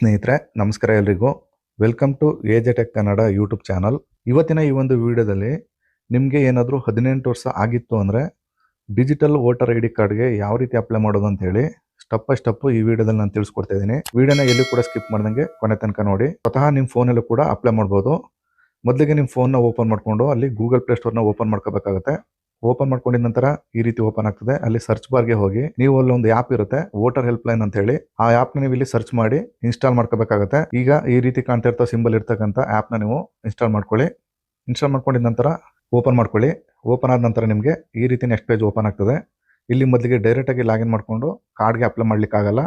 ಸ್ನೇಹಿತರೆ, ನಮಸ್ಕಾರ ಎಲ್ರಿಗೂ. Welcome to ಏಜೆಟೆಕ್ Kannada YouTube channel ಇವತ್ತಿನ ಈ ಒಂದು ವಿಡಿಯೋದಲ್ಲಿ ನಿಮಗೆ ಏನಾದರೂ ಹದಿನೆಂಟು ವರ್ಷ ಆಗಿತ್ತು ಅಂದರೆ ಡಿಜಿಟಲ್ ವೋಟರ್ ಐ ಡಿ ಕಾರ್ಡ್ಗೆ ಯಾವ ರೀತಿ ಅಪ್ಲೈ ಮಾಡೋದು ಅಂತ ಹೇಳಿ ಸ್ಟೆಪ್ ಬೈ ಸ್ಟೆಪ್ ಈ ವಿಡಿಯೋದಲ್ಲಿ ನಾನು ತಿಳಿಸ್ಕೊಡ್ತಾ ಇದ್ದೀನಿ. ವಿಡಿಯೋನ ಎಲ್ಲೂ ಕೂಡ ಸ್ಕಿಪ್ ಮಾಡ್ದಂಗೆ ಕೊನೆ ತನಕ ನೋಡಿ. ಸ್ವತಃ ನಿಮ್ಮ ಫೋನಲ್ಲೂ ಕೂಡ ಅಪ್ಲೈ ಮಾಡ್ಬೋದು. ಮೊದಲಿಗೆ ನಿಮ್ಮ ಫೋನ್ನ ಓಪನ್ ಮಾಡ್ಕೊಂಡು ಅಲ್ಲಿ ಗೂಗಲ್ ಪ್ಲೇ ಸ್ಟೋರ್ನ ಓಪನ್ ಮಾಡ್ಕೋಬೇಕಾಗುತ್ತೆ. ಓಪನ್ ಮಾಡ್ಕೊಂಡಿದ ನಂತರ ಈ ರೀತಿ ಓಪನ್ ಆಗ್ತದೆ. ಅಲ್ಲಿ ಸರ್ಚ್ ಬಾರ್ಗೆ ಹೋಗಿ ನೀವು ಅಲ್ಲಿ ಒಂದು ಆ್ಯಪ್ ಇರುತ್ತೆ ವೋಟರ್ ಹೆಲ್ಪ್ ಲೈನ್ ಅಂತ ಹೇಳಿ. ಆ ಆ್ಯಪ್ನ ನೀವು ಇಲ್ಲಿ ಸರ್ಚ್ ಮಾಡಿ ಇನ್ಸ್ಟಾಲ್ ಮಾಡ್ಕೋಬೇಕಾಗತ್ತೆ. ಈಗ ಈ ರೀತಿ ಕಾಣ್ತಾ ಇರ್ತಾ ಸಿಂಬಲ್ ಇರ್ತಕ್ಕಂಥ ನ ನೀವು ಇನ್ಸ್ಟಾಲ್ ಮಾಡ್ಕೊಳ್ಳಿ. ಇನ್ಸ್ಟಾಲ್ ಮಾಡ್ಕೊಂಡಿದ ನಂತರ ಓಪನ್ ಮಾಡ್ಕೊಳ್ಳಿ. ಓಪನ್ ಆದ ನಂತರ ನಿಮಗೆ ಈ ರೀತಿ ನೆಕ್ಸ್ಟ್ ಪೇಜ್ ಓಪನ್ ಆಗ್ತದೆ. ಇಲ್ಲಿ ಮೊದಲಿಗೆ ಡೈರೆಕ್ಟಾಗಿ ಲಾಗಿನ್ ಮಾಡಿಕೊಂಡು ಕಾರ್ಡ್ಗೆ ಅಪ್ಲೈ ಮಾಡ್ಲಿಕ್ಕೆ ಆಗಲ್ಲ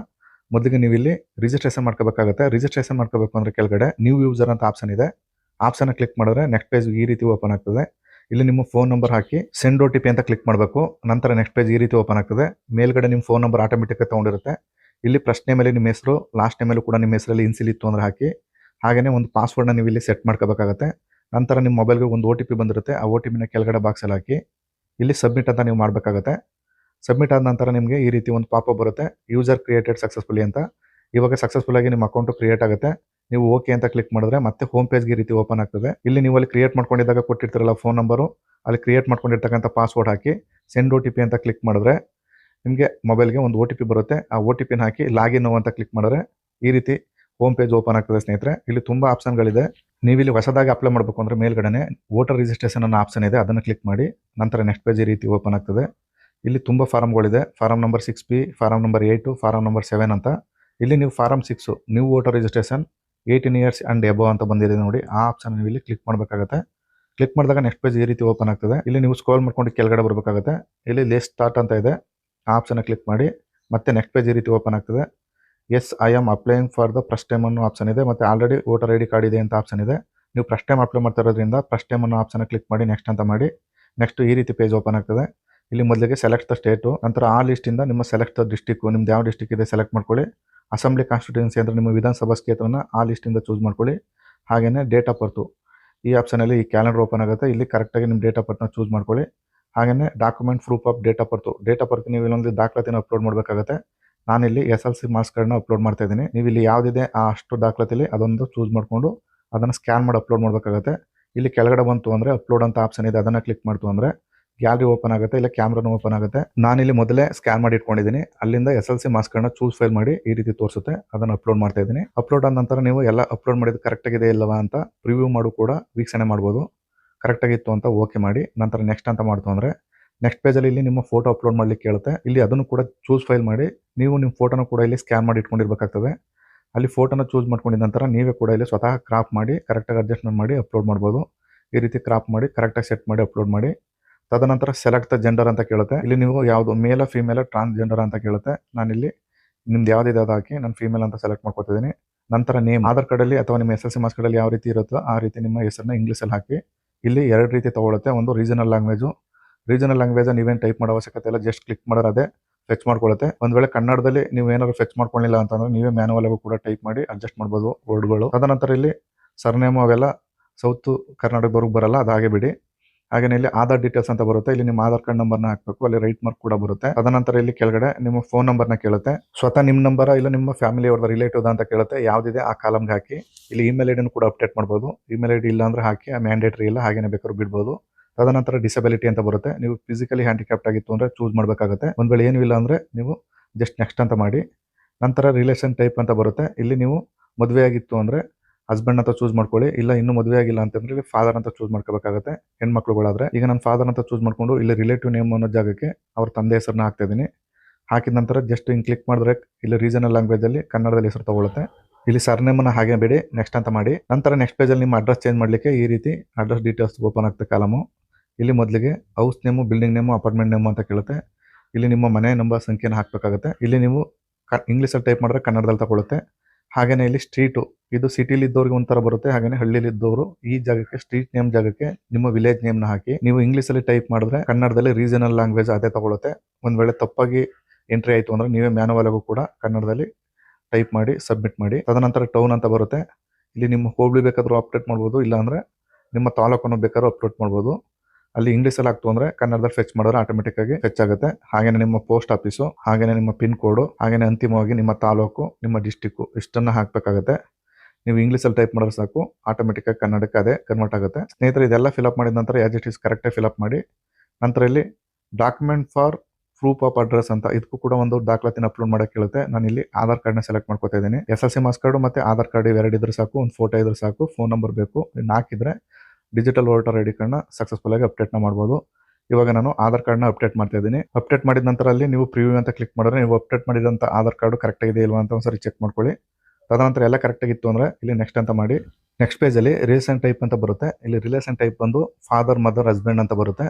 ಮೊದಲಿಗೆ ನೀವು ಇಲ್ಲಿ ರಿಜಿಸ್ಟ್ರೇಷನ್ ಮಾಡ್ಕೋಬೇಕಾಗತ್ತೆ. ರಿಜಿಸ್ಟ್ರೇಷನ್ ಮಾಡ್ಕೋಬೇಕು ಅಂದ್ರೆ ಕೆಳಗಡೆ ನ್ಯೂ ಯೂಸರ್ ಅಂತ ಆಪ್ಷನ್ ಇದೆ. ಆಪ್ಷನ್ ಕ್ಲಿಕ್ ಮಾಡಿದ್ರೆ ನೆಕ್ಸ್ಟ್ ಪೇಜ್ ಈ ರೀತಿ ಓಪನ್ ಆಗ್ತದೆ. ಇಲ್ಲಿ ನಿಮ್ಮ ಫೋನ್ ನಂಬರ್ ಹಾಕಿ ಸೆಂಡ್ ಓ ಅಂತ ಕ್ಲಿಕ್ ಮಾಡಬೇಕು. ನಂತರ ನೆಕ್ಸ್ಟ್ ಪೇಜ್ ಈ ರೀತಿ ಓಪನ್ ಆಗ್ತದೆ. ಮೇಲ್ಗಡೆ ನಿಮ್ಮ ಫೋನ್ ನಂಬರ್ ಆಟೋಮೆಟಿಕ್ ತಗೊಂಡಿರುತ್ತೆ. ಇಲ್ಲಿ ಪ್ರಶ್ನೆ ಮೇಲೆ ನಿಮ್ಮ ಹೆಸರು ಲಾಸ್ಟ್ ಮೇಲೂ ಕೂಡ ನಿಮ್ಮ ಹೆಸರಲ್ಲಿ ಇನ್ಸಿಲ್ ಇತ್ತು ಅಂದರೆ ಹಾಕಿ. ಹಾಗೆಯೇ ಒಂದು ಪಾಸ್ವರ್ಡ್ನ ನೀವು ಇಲ್ಲಿ ಸೆಟ್ ಮಾಡ್ಕೋಬೇಕಾಗತ್ತೆ. ನಂತರ ನಿಮ್ಮ ಮೊಬೈಲ್ಗೆ ಒಂದು ಒ ಟಿ ಪಿ ಬಂದಿರುತ್ತೆ. ಆ ಒ ಟಿ ಪಿನ ಕೆಳಗಡೆ ಬಾಕ್ಸಲ್ಲಿ ಹಾಕಿ. ಇಲ್ಲಿ ಸಬ್ಮಿಟ್ ಅಂತ ನೀವು ಮಾಡಬೇಕಾಗುತ್ತೆ. ಸಬ್ಮಿಟ್ ಆದ ನಂತರ ನಿಮಗೆ ಈ ರೀತಿ ಒಂದು ಪಾಪ ಬರುತ್ತೆ. ಯೂಸರ್ ಕ್ರಿಯೇಟೆಡ್ ಸಕ್ಸಸ್ಫುಲಿ ಅಂತ. ಇವಾಗ ಸಕ್ಸಸ್ಫುಲ್ ಆಗಿ ನಿಮ್ಮ ಅಕೌಂಟು ಕ್ರಿಯೇಟ್ ಆಗುತ್ತೆ. ನೀವು ಓಕೆ ಅಂತ ಕ್ಲಿಕ್ ಮಾಡಿದ್ರೆ ಮತ್ತೆ ಹೋಮ್ ಪೇಜ್ಗೆ ಈ ರೀತಿ ಓಪನ್ ಆಗ್ತದೆ. ಇಲ್ಲಿ ನೀವು ಅಲ್ಲಿ ಕ್ರಿಯೇಟ್ ಮಾಡ್ಕೊಂಡಿದ್ದಾಗ ಕೊಟ್ಟಿರ್ತೀರಲ್ಲ ಫೋನ್ ನಂಬರು ಅಲ್ಲಿ ಕ್ರಿಯೇಟ್ ಮಾಡ್ಕೊಂಡಿರ್ತಕ್ಕಂಥ ಪಾಸ್ವರ್ಡ್ ಹಾಕಿ ಸೆಂಡ್ ಒ ಟಿ ಪಿ ಅಂತ ಕ್ಲಿಕ್ ಮಾಡಿದ್ರೆ ನಿಮಗೆ ಮೊಬೈಲ್ಗೆ ಒಂದು ಓ ಟಿ ಪಿ ಬರುತ್ತೆ. ಆ ಒ ಟಿ ಪಿನ ಹಾಕಿ ಲಾಗಿನ್ ಅಂತ ಕ್ಲಿಕ್ ಮಾಡಿದ್ರೆ ಈ ರೀತಿ ಹೋಮ್ ಪೇಜ್ ಓಪನ್ ಆಗ್ತದೆ ಸ್ನೇಹಿತರೆ. ಇಲ್ಲಿ ತುಂಬ ಆಪ್ಷನ್ಗಳಿದೆ ನೀವು ಇಲ್ಲಿ ಹೊಸದಾಗಿ ಅಪ್ಲೈ ಮಾಡಬೇಕು ಅಂದರೆ ಮೇಲ್ಗಡೆ ವೋಟರ್ ರಿಜಿಸ್ಟ್ರೇಷನ್ ಅನ್ನೋ ಆಪ್ಷನ್ ಇದೆ. ಅದನ್ನು ಕ್ಲಿಕ್ ಮಾಡಿ ನಂತರ ನೆಕ್ಸ್ಟ್ ಪೇಜ್ ಈ ರೀತಿ ಓಪನ್ ಆಗ್ತದೆ. ಇಲ್ಲಿ ತುಂಬ ಫಾರಮ್ಗಳಿದೆ form number six P form number eight form number seven ಅಂತ. ಇಲ್ಲಿ ನೀವು form six new voter registration eighteen years and above ಅಂತ ಬಂದಿದೆ ನೋಡಿ, ಆ ಆಪ್ಷನ್ ನೀವು ಇಲ್ಲಿ ಕ್ಲಿಕ್ ಮಾಡಬೇಕಾಗುತ್ತೆ. ಕ್ಲಿಕ್ ಮಾಡಿದಾಗ ನೆಕ್ಸ್ಟ್ ಪೇಜ್ ಈ ರೀತಿ ಓಪನ್ ಆಗ್ತದೆ. ಇಲ್ಲಿ ನೀವು ಸ್ಕ್ರೋಲ್ ಮಾಡ್ಕೊಂಡು ಕೆಳಗಡೆ ಬರಬೇಕಾಗುತ್ತೆ. ಇಲ್ಲಿ ಲೇಸ್ಟ್ ಸ್ಟಾರ್ಟ್ ಅಂತ ಇದೆ. ಆ ಆಪ್ಷನ್ ಕ್ಲಿಕ್ ಮಾಡಿ, ಮತ್ತೆ ನೆಕ್ಸ್ಟ್ ಪೇಜ್ ಈ ರೀತಿ ಓಪನ್ ಆಗ್ತದೆ. Yes I am applying for the first time ಅನ್ನೋ ಆಪ್ಷನ್ ಇದೆ. ಮತ್ತು already voter I D card ಇದೆ ಅಂತ ಆಪ್ಷನ್ ಇದೆ. ನೀವು ಫಸ್ಟ್ ಟೈಮ್ ಅಪ್ಲೈ ಮಾಡ್ತಾ ಇರೋದ್ರಿಂದ ಫಸ್ಟ್ ಟೈಮ್ ಅನ್ನೋ ಆಪ್ಷನ್ ಕ್ಲಿಕ್ ಮಾಡಿ ನೆಕ್ಸ್ಟ್ ಅಂತ ಮಾಡಿ ನೆಕ್ಸ್ಟ್ ಈ ರೀತಿ ಪೇಜ್ ಓಪನ್ ಆಗ್ತದೆ. ಇಲ್ಲಿ ಮೊದಲಿಗೆ ಸೆಲೆಕ್ಟ್ ದ ಸ್ಟೇಟು ನಂತರ ಆ ಲಿಸ್ಟಿಂದ ನಿಮ್ಮ ಸೆಲೆಕ್ಟ್ ದ ಡಿಸ್ಟಿಕ್ಕು ನಿಮ್ದು ಯಾವ ಡಿಸ್ಟಿಕ್ ಇದೆ ಸೆಲೆಕ್ಟ್ ಮಾಡ್ಕೊಳ್ಳಿ. ಅಸೆಂಬ್ಲಿ ಕಾನ್ಸ್ಟಿಟ್ಯೂನ್ಸಿ ಅಂದರೆ ನಿಮ್ಮ ವಿಧಾನಸಭಾ ಕ್ಷೇತ್ರನ ಆ ಲಿಸ್ಟಿಂದ ಚೂಸ್ ಮಾಡ್ಕೊಳ್ಳಿ. ಹಾಗೆಯೇ ಡೇಟ್ ಆಫ್ ಬರ್ತು ಈ ಆಪ್ಷನಲ್ಲಿ ಈ ಕ್ಯಾಲೆಂಡರ್ ಓಪನ್ ಆಗುತ್ತೆ. ಇಲ್ಲಿ ಕರೆಕ್ಟಾಗಿ ನಿಮ್ಮ ಡೇಟ್ ಆಫ್ ಬರ್ತ್ನ ಚೂಸ್ ಮಾಡ್ಕೊಳ್ಳಿ. ಹಾಗೆಯೇ document proof of date of birth date of birth ನೀವು ಇಲ್ಲೊಂದು ದಾಖಲಾತಿನ ಅಪ್ಲೋಡ್ ಮಾಡಬೇಕಾಗುತ್ತೆ. ನಾನಿಲ್ಲಿ ಎಸ್ ಎಲ್ ಸಿ ಮಾರ್ಕ್ಸ್ ಕಾರ್ಡ್ನ ಅಪ್ಲೋಡ್ ಮಾಡ್ತಾ ಇದ್ದೀನಿ. ನೀವು ಇಲ್ಲಿ ಯಾವುದಿದೆ ಆ ಅಷ್ಟು ದಾಖಲಾತಿಲಿ ಅದೊಂದು ಚೂಸ್ ಮಾಡಿಕೊಂಡು ಅದನ್ನು ಸ್ಕ್ಯಾನ್ ಮಾಡಿ ಅಪ್ಲೋಡ್ ಮಾಡಬೇಕಾಗುತ್ತೆ. ಇಲ್ಲಿ ಕೆಳಗಡೆ ಬಂತು ಅಂದರೆ ಅಪ್ಲೋಡ್ ಅಂತ ಆಪ್ಷನ್ ಇದೆ. ಅದನ್ನು ಕ್ಲಿಕ್ ಮಾಡ್ತು ಅಂದರೆ ಗ್ಯಾಲರಿ ಓಪನ್ ಆಗುತ್ತೆ ಇಲ್ಲ ಕ್ಯಾಮ್ರಾನು ಓಪನ್ ಆಗುತ್ತೆ. ನಾನಿಲ್ಲಿ ಮೊದಲೇ ಸ್ಕ್ಯಾನ್ ಮಾಡಿ ಇಟ್ಕೊಂಡಿದ್ದೀನಿ. ಅಲ್ಲಿಂದ ಎಸ್ ಎಲ್ ಸಿ ಮಾಸ್ಕ್ಗಳನ್ನ ಚೂಸ್ ಫೈಲ್ ಮಾಡಿ ಈ ರೀತಿ ತೋರಿಸುತ್ತೆ. ಅದನ್ನು ಅಪ್ಲೋಡ್ ಮಾಡ್ತಾ ಇದ್ದೀನಿ. ಅಪ್ಲೋಡ್ ಆದ ನಂತರ ನೀವು ಎಲ್ಲ ಅಪ್ಲೋಡ್ ಮಾಡಿದ ಕರೆಕ್ಟ್ ಆಗಿದೆ ಇಲ್ಲವಾ ಅಂತ ಪ್ರಿವ್ಯೂ ಮಾಡು ಕೂಡ ವೀಕ್ಷಣೆ ಮಾಡ್ಬೋದು. ಕರೆಕ್ಟ್ ಆಗಿತ್ತು ಅಂತ ಓಕೆ ಮಾಡಿ. ನಂತರ ನೆಕ್ಸ್ಟ್ ಅಂತ ಮಾಡ್ತು ಅಂದರೆ ನೆಕ್ಸ್ಟ್ ಪೇಜಲ್ಲಿ ಇಲ್ಲಿ ನಿಮ್ಮ ಫೋಟೋ ಅಪ್ಲೋಡ್ ಮಾಡಲಿಕ್ಕೆ ಕೇಳುತ್ತೆ. ಇಲ್ಲಿ ಅದನ್ನು ಕೂಡ ಚೂಸ್ ಫೈಲ್ ಮಾಡಿ ನೀವು ನಿಮ್ಮ ಫೋಟೋನ ಕೂಡ ಇಲ್ಲಿ ಸ್ಕ್ಯಾನ್ ಮಾಡಿ ಇಟ್ಕೊಂಡಿರ್ಬೇಕಾಗ್ತದೆ. ಅಲ್ಲಿ ಫೋಟೋನ ಚೂಸ್ ಮಾಡ್ಕೊಂಡಿದ ನಂತರ ನೀವೇ ಕೂಡ ಇಲ್ಲಿ ಸ್ವತಃ ಕ್ರಾಪ್ ಮಾಡಿ ಕರೆಕ್ಟಾಗಿ ಅಡ್ಜಸ್ಟ್ಮೆಂಟ್ ಮಾಡಿ ಅಪ್ಲೋಡ್ ಮಾಡ್ಬೋದು. ಈ ರೀತಿ ಕ್ರಾಪ್ ಮಾಡಿ ಕರೆಕ್ಟಾಗಿ ಸೆಟ್ ಮಾಡಿ ಅಪ್ಲೋಡ್ ಮಾಡಿ. ತದನಂತರ ಸೆಲೆಕ್ಟ್ ಜೆಂಡರ್ ಅಂತ ಕೇಳುತ್ತೆ. ಇಲ್ಲಿ ನೀವು ಯಾವುದು ಮೇಲ ಟ್ರಾನ್ಸ್ ಜೆಂಡರ್ ಅಂತ ಕೇಳುತ್ತೆ. ನಾನಿಲ್ಲಿ ನಿಮ್ದು ಯಾವ್ದಿದೆ ಅದು ಹಾಕಿ ನಾನು ಫೀಮೇಲ್ ಅಂತ ಸೆಲೆಕ್ಟ್ ಮಾಡ್ಕೊತಿದ್ದೀನಿ. ನಂತರ ನೇಮ್ ಆಧಾರ್ ಕಾರ್ಡಲ್ಲಿ ಅಥವಾ ನಿಮ್ಮ ಎಸ್ ಎಸ್ ಸಿ ಮಾರ್ಕ್ಸ್ ಕಾರ್ಡಲ್ಲಿ ಯಾವ ರೀತಿ ಇರುತ್ತೋ ಆ ರೀತಿ ನಿಮ್ಮ ಹೆಸರನ್ನ ಇಂಗ್ಲೀಷಲ್ಲಿ ಹಾಕಿ. ಇಲ್ಲಿ ಎರಡು ರೀತಿ ತೊಗೊಳುತ್ತೆ. ಒಂದು ರೀಜನಲ್ ಲ್ಯಾಂಗ್ವೇಜು ರೀಜನಲ್ ಲ್ಯಾಂಗ್ವೇಜ್ ನೀವೇನು ಟೈಪ್ ಮಾಡೋ ಅವಶ್ಯಕತೆ ಇಲ್ಲ. ಜಸ್ಟ್ ಕ್ಲಿಕ್ ಮಾಡೋದು ಫೆಚ್ ಮಾಡ್ಕೊಳ್ಳುತ್ತೆ ಒಂದು ವೇಳೆ ಕನ್ನಡದಲ್ಲಿ ನೀವು ಏನಾದ್ರು ಫೆಚ್ ಮಾಡ್ಕೊಳ್ಳಿಲ್ಲ ಅಂತಂದ್ರೆ ನೀವೇ ಮ್ಯಾನುವಲ್ ಆಗೂ ಕೂಡ ಟೈಪ್ ಮಾಡಿ ಅಡ್ಜಸ್ಟ್ ಮಾಡ್ಬೋದು ವರ್ಡ್ಗಳು ತದನಂತರ ಇಲ್ಲಿ ಸರ್ನೇಮು ಅವೆಲ್ಲ ಸೌತ್ ಕರ್ನಾಟಕದವ್ರಿಗೆ ಬರಲ್ಲ. ಅದು ಹಾಗೆ ಬಿಡಿ. ಹಾಗೇನೆ ಇಲ್ಲಿ ಆಧಾರ್ ಡೀಟೇಲ್ಸ್ ಅಂತ ಬರುತ್ತೆ. ಇಲ್ಲಿ ನಿಮ್ಮ ಆಧಾರ್ ಕಾರ್ಡ್ ನಂಬರ್ನ ಹಾಕಬೇಕು. ಅಲ್ಲಿ ರೈಟ್ ಮಾರ್ಕ್ ಕೂಡ ಬರುತ್ತೆ. ತದನಂತರ ಇಲ್ಲಿ ಕೆಳಗಡೆ ನಿಮ್ಮ ಫೋನ್ ನಂಬರ್ನ ಕೇಳುತ್ತೆ. ಸ್ವತಃ ನಿಮ್ಮ ನಂಬರ್ ಇಲ್ಲ ನಿಮ್ಮ ಫ್ಯಾಮಿಲಿ ಅವ್ರದ್ದು ರಿಲೇಟಿವ್ ಅಂತ ಕೇಳುತ್ತೆ. ಯಾವ್ದಿದೆ ಆ ಕಾಲಮ್ಗೆ ಹಾಕಿ. ಇಲ್ಲಿ ಇಮೇಲ್ ಐಡಿನ ಕೂಡ ಅಪ್ಡೇಟ್ ಮಾಡ್ಬೋದು. ಇಮೇಲ್ ಐಡಿ ಇಲ್ಲ ಅಂದ್ರೆ ಹಾಕಿ. ಆ ಮ್ಯಾಂಡೇಟ್ರಿ ಇಲ್ಲ, ಹಾಗೇನೆ ಬೇಕಾದ್ರೂ ಬಿಡ್ಬೋದು. ತದನಂತರ ಡಿಸಬಿಲಿಟಿ ಅಂತ ಬರುತ್ತೆ. ನೀವು ಫಿಸಿಕಲಿ ಹ್ಯಾಂಡಿಕ್ಯಾಪ್ಟ್ ಆಗಿತ್ತು ಅಂದ್ರೆ ಚೂಸ್ ಮಾಡಬೇಕಾಗುತ್ತೆ. ಒಂದು ವೇಳೆ ಏನೂ ಇಲ್ಲ ಅಂದ್ರೆ ನೀವು ಜಸ್ಟ್ ನೆಕ್ಸ್ಟ್ ಅಂತ ಮಾಡಿ. ನಂತರ ರಿಲೇಷನ್ ಟೈಪ್ ಅಂತ ಬರುತ್ತೆ. ಇಲ್ಲಿ ನೀವು ಮದುವೆ ಆಗಿತ್ತು ಅಂದರೆ ಹಸ್ಬೆಂಡ್ ಅಂತ ಚೂಸ್ ಮಾಡ್ಕೊಳ್ಳಿ, ಇಲ್ಲ ಇನ್ನೂ ಮದುವೆ ಆಗಿಲ್ಲ ಅಂತಂದ್ರೆ ಇಲ್ಲಿ ಫಾದರ್ ಅಂತ ಚೂಸ್ ಮಾಡ್ಕೋಬೇಕಾಗುತ್ತೆ. ಹೆಣ್ಮಕ್ಳುಗಳಾದ್ರೆ, ಈಗ ನಾನು ಫಾದರ್ ಅಂತ ಚೂಸ್ ಮಾಡ್ಕೊಂಡು ಇಲ್ಲಿ ರಿಲೇಟಿವ್ ನೇಮ್ ಅನ್ನೋ ಜಾಗಕ್ಕೆ ಅವ್ರ ತಂದೆ ಹೆಸರನ್ನ ಹಾಕ್ತಾ ಇದ್ದೀನಿ. ಹಾಕಿದ ನಂತರ ಜಸ್ಟ್ ಹಿಂಗೆ ಕ್ಲಿಕ್ ಮಾಡಿದ್ರೆ ಇಲ್ಲಿ ರೀಜನಲ್ ಲ್ಯಾಂಗ್ವೇಜಲ್ಲಿ ಕನ್ನಡದಲ್ಲಿ ಹೆಸರು ತಗೊಳುತ್ತೆ. ಇಲ್ಲಿ ಸರ್ನೇಮನ್ನು ಹಾಗೆ ಬಿಡಿ ನೆಕ್ಸ್ಟ್ ಅಂತ ಮಾಡಿ. ನಂತರ ನೆಕ್ಸ್ಟ್ ಪೇಜಲ್ಲಿ ನಿಮ್ಮ ಅಡ್ರೆಸ್ ಚೇಂಜ್ ಮಾಡಲಿಕ್ಕೆ ಈ ರೀತಿ ಅಡ್ರೆಸ್ ಡೀಟೇಲ್ಸ್ ಓಪನ್ ಆಗ್ತದೆ ಕಾಲಮು. ಇಲ್ಲಿ ಮೊದಲಿಗೆ house name building name apartment name ಅಂತ ಕೇಳುತ್ತೆ. ಇಲ್ಲಿ ನಿಮ್ಮ ಮನೆ ನಂಬರ್ ಸಂಖ್ಯೆನ ಹಾಕಬೇಕಾಗುತ್ತೆ. ಇಲ್ಲಿ ನೀವು ಕ ಇಂಗ್ಲೀಷಲ್ಲಿ ಟೈಪ್ ಮಾಡಿದ್ರೆ ಕನ್ನಡದಲ್ಲಿ ತಗೊಳುತ್ತೆ. ಹಾಗೆಯೇ ಇಲ್ಲಿ ಸ್ಟ್ರೀಟು ಇದು ಸಿಟಿಲಿ ಇದ್ದವ್ರಿಗೆ ಒಂಥರ ಬರುತ್ತೆ. ಹಾಗೆಯೇ ಹಳ್ಳಿಲಿ ಇದ್ದವರು ಈ ಜಾಗಕ್ಕೆ ಸ್ಟ್ರೀಟ್ ನೇಮ್ ಜಾಗಕ್ಕೆ ನಿಮ್ಮ ವಿಲೇಜ್ ನೇಮ್ನ ಹಾಕಿ. ನೀವು ಇಂಗ್ಲೀಷಲ್ಲಿ ಟೈಪ್ ಮಾಡಿದ್ರೆ ಕನ್ನಡದಲ್ಲಿ ರೀಜನಲ್ ಲ್ಯಾಂಗ್ವೇಜ್ ಅದೇ ತಗೊಳುತ್ತೆ. ಒಂದು ವೇಳೆ ತಪ್ಪಾಗಿ ಎಂಟ್ರಿ ಆಯಿತು ಅಂದ್ರೆ ನೀವೇ ಮ್ಯಾನುವಲ್ ಆಗು ಕೂಡ ಕನ್ನಡದಲ್ಲಿ ಟೈಪ್ ಮಾಡಿ ಸಬ್ಮಿಟ್ ಮಾಡಿ. ತದನಂತರ ಟೌನ್ ಅಂತ ಬರುತ್ತೆ. ಇಲ್ಲಿ ನಿಮ್ಮ ಹೋಬಳಿ ಬೇಕಾದರೂ ಅಪ್ಡೇಟ್ ಮಾಡ್ಬೋದು. ಇಲ್ಲಾಂದ್ರೆ ನಿಮ್ಮ ತಾಲೂಕನ್ನು ಬೇಕಾದ್ರೂ ಅಪ್ಡೇಟ್ ಮಾಡ್ಬೋದು. ಅಲ್ಲಿ ಇಂಗ್ಲೀಷಲ್ಲಿ ಆಗ್ತು ಅಂದ್ರೆ ಕನ್ನಡದಲ್ಲಿ ಫೆಚ್ ಮಾಡಿದ್ರೆ ಆಟೋಮೆಟಿಕ್ ಆಗಿ ಫೆಚ್ ಆಗುತ್ತೆ. ಹಾಗೇನೆ ನಿಮ್ಮ ಪೋಸ್ಟ್ ಆಫೀಸು ಹಾಗೇನೆ ನಿಮ್ಮ ಪಿನ್ ಕೋಡ್ ಹಾಗೇನೆ ಅಂತಿಮವಾಗಿ ನಿಮ್ಮ ತಾಲೂಕು, ನಿಮ್ಮ ಡಿಸ್ಟಿಕ್ ಇಷ್ಟನ್ನ ಹಾಕಬೇಕಾಗುತ್ತೆ. ನೀವು ಇಂಗ್ಲೀಷಲ್ಲಿ ಟೈಪ್ ಮಾಡಿದ್ರೆ ಸಾಕು ಆಟೋಮೆಟಿಕ್ ಆಗಿ ಕನ್ನಡಕ್ಕೆ ಅದೇ ಕನ್ವರ್ಟ್ ಆಗುತ್ತೆ. ಸ್ನೇಹಿತರೆ, ಇದೆಲ್ಲ ಫಿಲಪ್ ಮಾಡಿದ ನಂತರ ಆಸ್ ಇಟ್ ಈಸ್ ಕರೆಕ್ಟಾಗಿ ಫಿಲಪ್ ಮಾಡಿ, ನಂತರ ಇಲ್ಲಿ document for proof of address ಅಂತ, ಇದಕ್ಕೂ ಕೂಡ ಒಂದು ದಾಖಲಾತಿನ ಅಪ್ಲೋಡ್ ಮಾಡಕ್ಕೆ ಕೇಳುತ್ತೆ ನಾನು ಇಲ್ಲಿ ಆಧಾರ್ ಕಾರ್ಡ್ನ ಸೆಲೆಕ್ಟ್ ಮಾಡ್ಕೊತಾ ಇದ್ದೀನಿ. S L C marks card ಮತ್ತೆ ಆಧಾರ್ ಕಾರ್ಡ್ ಇವೆರಡು ಇದ್ರೆ ಸಾಕು, ಒಂದು ಫೋಟೋ ಇದ್ರೆ ಸಾಕು ಫೋನ್ ನಂಬರ್ ಬೇಕು. ನಾಲ್ಕಿದ್ರೆ ಡಿಜಿಟಲ್ ವೋಟರ್ ಐ ಡಿ ಕಾರ್ಡ್ನ ಸಕ್ಸಸ್ಫುಲ್ ಆಗಿ ಅಪ್ಡೇಟ್ನ ಮಾಡ್ಬೋದು. ಇವಾಗ ನಾನು ಆಧಾರ್ ಕಾರ್ಡ್ನ ಅಪ್ಡೇಟ್ ಮಾಡ್ತಾ ಇದ್ದೀನಿ. ಅಪ್ಡೇಟ್ ಮಾಡಿದ ನಂತರ ಅಲ್ಲಿ ನೀವು ಪ್ರಿವ್ಯೂ ಅಂತ ಕ್ಲಿಕ್ ಮಾಡಿದ್ರೆ ನೀವು ಅಪ್ಡೇಟ್ ಮಾಡಿದಂಥ ಆಧಾರ್ ಕಾರ್ಡು ಕರೆಕ್ಟ್ ಆಗಿದೆ ಇಲ್ವಾ ಅಂತ ಒಂದ್ಸರಿ ಚೆಕ್ ಮಾಡ್ಕೊಳ್ಳಿ. ತದನಂತರ ಎಲ್ಲ ಕರೆಕ್ಟ್ ಆಗಿತ್ತು ಅಂದ್ರೆ ಇಲ್ಲಿ ನೆಕ್ಸ್ಟ್ ಅಂತ ಮಾಡಿ. ನೆಕ್ಸ್ಟ್ ಪೇಜಲ್ಲಿ ರಿಲೇಷನ್ ಟೈಪ್ ಅಂತ ಬರುತ್ತೆ. ಇಲ್ಲಿ ರಿಲೇಷನ್ ಟೈಪ್ ಬಂದು ಫಾದರ್ ಮದರ್ ಹಸ್ಬೆಂಡ್ ಅಂತ ಬರುತ್ತೆ.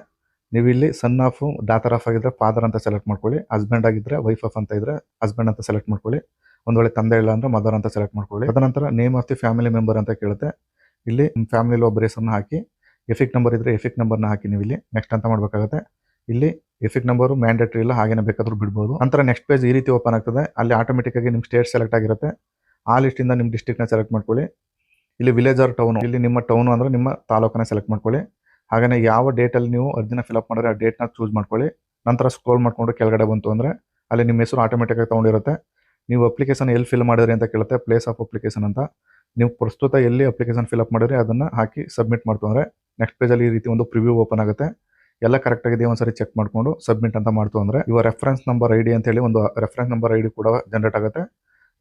ನೀವು ಇಲ್ಲಿ ಸನ್ ಆಫ್ ಡಾಟರ್ ಆಫ್ ಆಗಿದ್ರೆ ಫಾದರ್ ಅಂತ ಸೆಲೆಕ್ಟ್ ಮಾಡ್ಕೊಳ್ಳಿ. ಹಸ್ಬೆಂಡ್ ಆಗಿದ್ರೆ ವೈಫ್ ಆಫ್ ಅಂತ ಇದ್ರೆ ಹಸ್ಬೆಂಡ್ ಅಂತ ಸೆಲೆಕ್ಟ್ ಮಾಡ್ಕೊಳ್ಳಿ. ಒಂದು ವೇಳೆ ತಂದೆ ಇಲ್ಲ ಅಂದ್ರೆ ಮದರ್ ಅಂತ ಸೆಲೆಕ್ಟ್ ಮಾಡ್ಕೊಳ್ಳಿ. ಅದನಂತರ name of the family member ಅಂತ ಕೇಳುತ್ತೆ. ಇಲ್ಲಿ ನಿಮ್ಮ ಫ್ಯಾಮಿಲಿ ಒಬ್ಬರ ಹೆಸರನ್ನ ಹಾಕಿ ಎಫಿಕ್ ನಂಬರ್ ಇದ್ರೆ ಎಫಿಕ್ ನಂಬರ್ನ ಹಾಕಿ ನೀವು ಇಲ್ಲಿ ನೆಕ್ಸ್ಟ್ ಅಂತ ಮಾಡಬೇಕಾಗುತ್ತೆ. ಇಲ್ಲಿ ಎಫಿಕ್ ನಂಬರು ಮ್ಯಾಂಡೇಟ್ರಿ ಇಲ್ಲ ಹಾಗೇನೆ ಬೇಕಾದರೂ ಬಿಡ್ಬೋದು. ನಂತರ ನೆಕ್ಸ್ಟ್ ಪೇಜ್ ಈ ರೀತಿ ಓಪನ್ ಆಗ್ತದೆ. ಅಲ್ಲಿ ಆಟೋಮೆಟಿಕ್ ಆಗಿ ನಿಮ್ಮ ಸ್ಟೇಟ್ ಸೆಲೆಕ್ಟ್ ಆಗಿರುತ್ತೆ. ಆ ಲಿಸ್ಟಿಂದ ನಿಮ್ಮ ಡಿಸ್ಟಿಕ್ನ ಸೆಲೆಕ್ಟ್ ಮಾಡ್ಕೊಳ್ಳಿ. ಇಲ್ಲಿ ವಿಲೇಜ್ ಆರ್ ಟೌನು ಇಲ್ಲಿ ನಿಮ್ಮ ಟೌನು ಅಂದ್ರೆ ನಿಮ್ಮ ತಾಲೂಕನ್ನ ಸೆಲೆಕ್ಟ್ ಮಾಡ್ಕೊಳ್ಳಿ. ಹಾಗೆಯೇ ಯಾವ ಡೇಟಲ್ಲಿ ನೀವು ಅರ್ಜಿನ ಫಿಲಪ್ ಮಾಡಿದ್ರೆ ಆ ಡೇಟ್ನ ಚೂಸ್ ಮಾಡ್ಕೊಳ್ಳಿ. ನಂತರ ಸ್ಕ್ರೋಲ್ ಮಾಡಿಕೊಂಡು ಕೆಳಗಡೆ ಬಂತು ಅಂದರೆ ಅಲ್ಲಿ ನಿಮ್ಮ ಹೆಸರು ಆಟೋಮೆಟಿಕ್ ಆಗಿ ತೊಗೊಂಡಿರುತ್ತೆ. ನೀವು ಅಪ್ಲಿಕೇಶನ್ ಎಲ್ಲಿ ಫಿಲ್ ಮಾಡಿದ್ರಿ ಅಂತ ಕೇಳುತ್ತೆ. ಪ್ಲೇಸ್ ಆಫ್ ಅಪ್ಲಿಕೇಶನ್ ಅಂತ. ನೀವು ಪ್ರಸ್ತುತ ಎಲ್ಲಿ ಅಪ್ಲಿಕೇಶನ್ ಫಿಲಪ್ ಮಾಡಿದ್ರೆ ಅದನ್ನು ಹಾಕಿ ಸಬ್ಮಿಟ್ ಮಾಡ್ತು ಅಂದರೆ ನೆಕ್ಸ್ಟ್ ಪೇಜಲ್ಲಿ ಈ ರೀತಿ ಒಂದು ಪ್ರಿವ್ಯೂ ಓಪನ್ ಆಗುತ್ತೆ. ಎಲ್ಲ ಕರೆಕ್ಟ್ ಆಗಿದೆ, ಒಂದ್ಸರಿ ಚೆಕ್ ಮಾಡಿಕೊಂಡು ಸಬ್ಮಿಟ್ ಅಂತ ಮಾಡ್ತು ಅಂದರೆ ಇವ ರೆಫರೆನ್ಸ್ ನಂಬರ್ ಐ ಡಿ ಅಂತ ಹೇಳಿ ಒಂದು ರೆಫರೆನ್ಸ್ ನಂಬರ್ ಐ ಡಿ ಕೂಡ ಜನರೇಟ್ ಆಗುತ್ತೆ.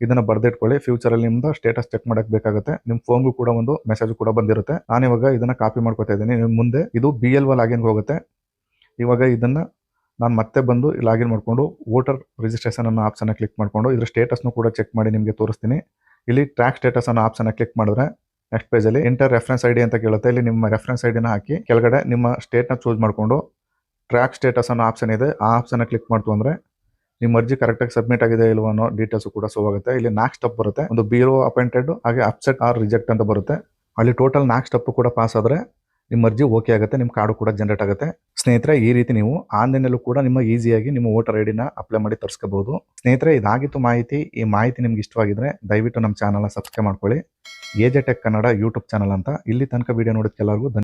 ಇದನ್ನ ಬರ್ದಿಟ್ಕೊಳ್ಳಿ. ಫ್ಯೂಚರಲ್ಲಿ ನಿಮ್ದು ಸ್ಟೇಟಸ್ ಚೆಕ್ ಮಾಡಕ್ ಬೇಕಾಗುತ್ತೆ. ನಿಮ್ಮ ಫೋನ್ಗೂ ಕೂಡ ಒಂದು ಮೆಸೇಜ್ ಕೂಡ ಬಂದಿರುತ್ತೆ. ನಾನು ಇವಾಗ ಇದನ್ನ ಕಾಪಿ ಮಾಡ್ಕೊತಾ ಇದ್ದೀನಿ. ನಿಮ್ಮ ಮುಂದೆ ಇದು ಬಿ ಎಲ್ ಒ ಲಾಗಿನ್ಗೆ ಹೋಗುತ್ತೆ. ಇವಾಗ ಇದನ್ನ ನಾನು ಮತ್ತೆ ಬಂದು ಲಾಗಿನ್ ಮಾಡಿಕೊಂಡು ವೋಟರ್ ರಿಜಿಸ್ಟ್ರೇಷನ್ ಅನ್ನೋ ಆಪ್ಷನ್ನ ಕ್ಲಿಕ್ ಮಾಡಿಕೊಂಡು ಇದರ ಸ್ಟೇಟಸ್ನು ಕೂಡ ಚೆಕ್ ಮಾಡಿ ನಿಮಗೆ ತೋರಿಸ್ತೀನಿ. ಇಲ್ಲಿ ಟ್ರ್ಯಾಕ್ ಸ್ಟೇಟಸ್ ಅನ್ನೋ ಆಪ್ಷನ್ನ ಕ್ಲಿಕ್ ಮಾಡಿದ್ರೆ ನೆಕ್ಸ್ಟ್ ಪೇಜಲ್ಲಿ ಇಂಟರ್ ರೆಫರೆನ್ಸ್ ಐಡಿ ಅಂತ ಕೇಳುತ್ತೆ. ಇಲ್ಲಿ ನಿಮ್ಮ ರೆಫರೆನ್ಸ್ ಐಡಿನ ಡಿನ ಹಾಕಿ ಕೆಳಗಡೆ ನಿಮ್ಮ ಸ್ಟೇಟ್ನ ಚೂಸ್ ಮಾಡಿಕೊಂಡು ಟ್ರ್ಯಾಕ್ ಸ್ಟೇಟಸ್ ಅನ್ನೋ ಆಪ್ಷನ್ ಇದೆ. ಆ ಆಪ್ಷನ್ ಕ್ಲಿಕ್ ಮಾಡ್ತು ಅಂದ್ರೆ ನಿಮ್ಮ ಅರ್ಜಿ ಕರೆಕ್ಟಾಗಿ ಸಬ್ಮಿಟ್ ಆಗಿದೆ ಇಲ್ವೋ ಅನ್ನೋ ಡೀಟೇಲ್ಸ್ ಕೂಡ ಸೋ ಆಗುತ್ತೆ. ಇಲ್ಲಿ ನಾಲ್ಕು ಸ್ಟೆಪ್ ಬರುತ್ತೆ. ಒಂದು ಬಿರೋ ಅಪಾಯಿಂಟೆಡ್ ಹಾಗೆ ಅಪ್ಸೆಟ್ ಆರ್ ರಿಜೆಕ್ಟ್ ಅಂತ ಬರುತ್ತೆ. ಅಲ್ಲಿ ಟೋಟಲ್ ನಾಲ್ಕು ಸ್ಟೆಪ್ ಕೂಡ ಪಾಸ್ ಆದರೆ ನಿಮ್ಮ ಅರ್ಜಿ ಓಕೆ ಆಗುತ್ತೆ, ನಿಮ್ಮ ಕಾರ್ಡು ಕೂಡ ಜನರೇಟ್ ಆಗುತ್ತೆ. ಸ್ನೇಹಿತರೆ, ಈ ರೀತಿ ನೀವು ಆನ್ಲೈನಲ್ಲೂ ಕೂಡ ನಿಮ್ಮ ಈಸಿಯಾಗಿ ನಿಮ್ಮ ವೋಟರ್ ಐ ಡಿನ ಅಪ್ಲೈ ಮಾಡಿ ತರಿಸ್ಕೋಬಹುದು ಸ್ನೇಹಿತರೆ, ಇದಾಗಿತ್ತು ಮಾಹಿತಿ. ಈ ಮಾಹಿತಿ ನಿಮ್ಗೆ ಇಷ್ಟವಾಗಿದ್ರೆ ದಯವಿಟ್ಟು ನಮ್ಮ ಚಾನಲ್ನ ಸಬ್ಸ್ಕ್ರೈಬ್ ಮಾಡ್ಕೊಳ್ಳಿ. AJ tech Kannada YouTube channel ಅಂತ. ಇಲ್ಲಿ ತನಕ ವಿಡಿಯೋ ನೋಡೋದಕ್ಕೆಲ್ಲರಿಗೂ ಧನ್ಯ